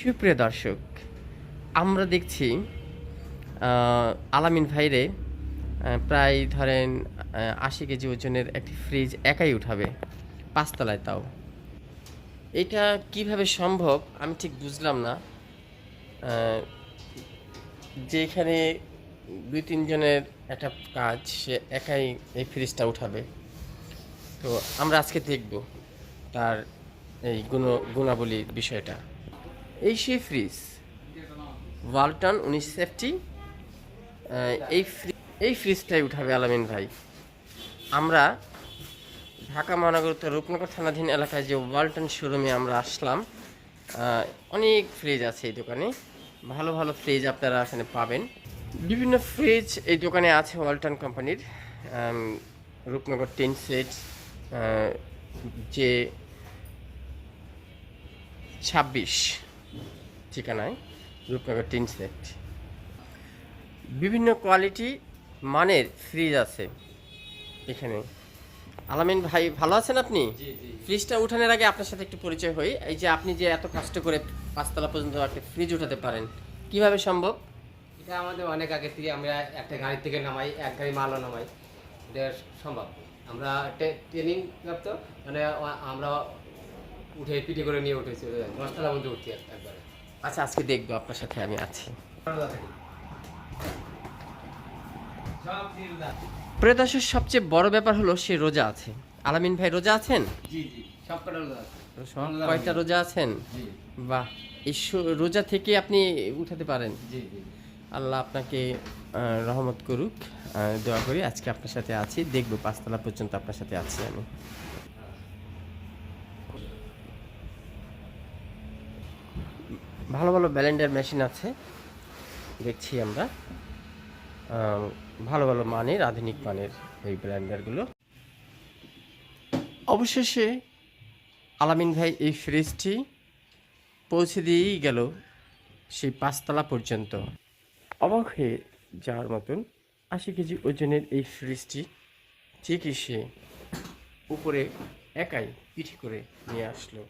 সুপ্রিয় দর্শক, আমরা দেখছি আলামিন ভাইরে প্রায় ধরেন আশি কেজি ওজনের একটি ফ্রিজ একাই উঠাবে, পাঁচতলায় তাও। এটা কীভাবে সম্ভব আমি ঠিক বুঝলাম না। যে এখানে দুই তিনজনের একটা কাজ, সে একাই এই ফ্রিজটা উঠাবে। তো আমরা আজকে দেখব তার এই গুণ গুণাবলীর বিষয়টা। এই সে ফ্রিজ ওয়ালটন, উনিশ সেফটি এই এই ফ্রিজটাই উঠাবে আলামিন ভাই। আমরা ঢাকা মহানগর রূপনগর থানাধীন এলাকায় যে ওয়ালটন শোরুমে আমরা আসলাম অনেক ফ্রিজ আছে এই দোকানে। ভালো ভালো ফ্রিজ আপনারা এখানে পাবেন। বিভিন্ন ফ্রিজ এই দোকানে আছে ওয়ালটন কোম্পানির রূপনগর টেন সেট যে ছাব্বিশ। ঠিকানায় রূপনগর টিন সেট। বিভিন্ন কোয়ালিটি মানের ফ্রিজ আছে এখানে। আলামিন ভাই ভালো আছেন আপনি? ফ্রিজটা উঠানোর আগে আপনার সাথে একটু পরিচয় হই। এই যে আপনি যে এত কষ্ট করে পাঁচতলা পর্যন্ত একটা ফ্রিজ উঠাতে পারেন কীভাবে সম্ভব? এটা আমাদের অনেক আগে থেকে আমরা একটা গাড়ি থেকে নামাই এক গাড়ি মালও নামাই। এটা সম্ভব। আমরা ট্রেনিং প্রাপ্ত মানে আমরা উঠে পিঠে করে নিয়ে উঠেছি দশতলা পর্যন্ত উঠছি এক- একবারে। আচ্ছা আজকে দেখব আপনার সাথে আমি আছি। প্রিয় সবচেয়ে বড় ব্যাপার হলো সে রোজা আছে। আলামিন ভাই রোজা আছেন? সব কয়টা রোজা আছেন? বাহ এই রোজা থেকে আপনি উঠাতে পারেন। আল্লাহ আপনাকে রহমত করুক। দোয়া করি আজকে আপনার সাথে আছি। দেখব পাঁচতলা পর্যন্ত আপনার সাথে আছি আমি। ভালো ভালো ব্যালেন্ডার মেশিন আছে। দেখছি আমরা। ভালো ভালো মানের, আধুনিক মানের এই ব্লেন্ডারগুলো অবশেষে আলামিন ভাই এই ফ্রিজটি পৌঁছে দিয়েই গেল সেই পাঁচতলা পর্যন্ত। অবাক হয়ে যাওয়ার মতন আশি কেজি ওজনের এই ফ্রিজটি ঠিকই সে উপরে একাই পিঠি করে নিয়ে আসলো।